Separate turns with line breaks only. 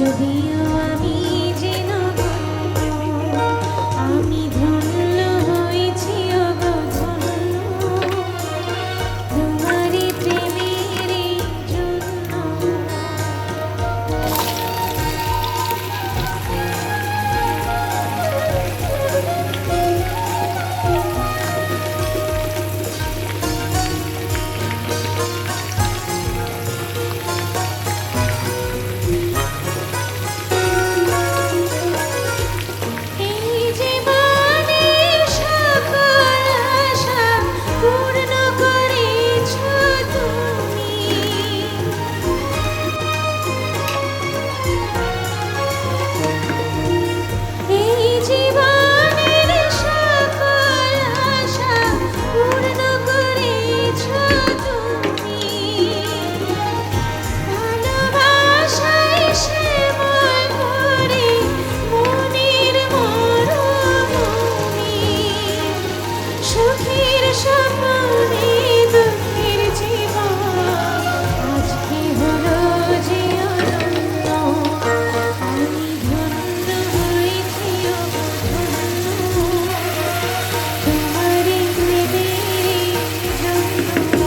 যদি সুখের সপনে দুঃখের জীবন। আজকে হলো যে অনন্য? আমি ধন্য হয়েছি তোমার প্রেমের জন্য।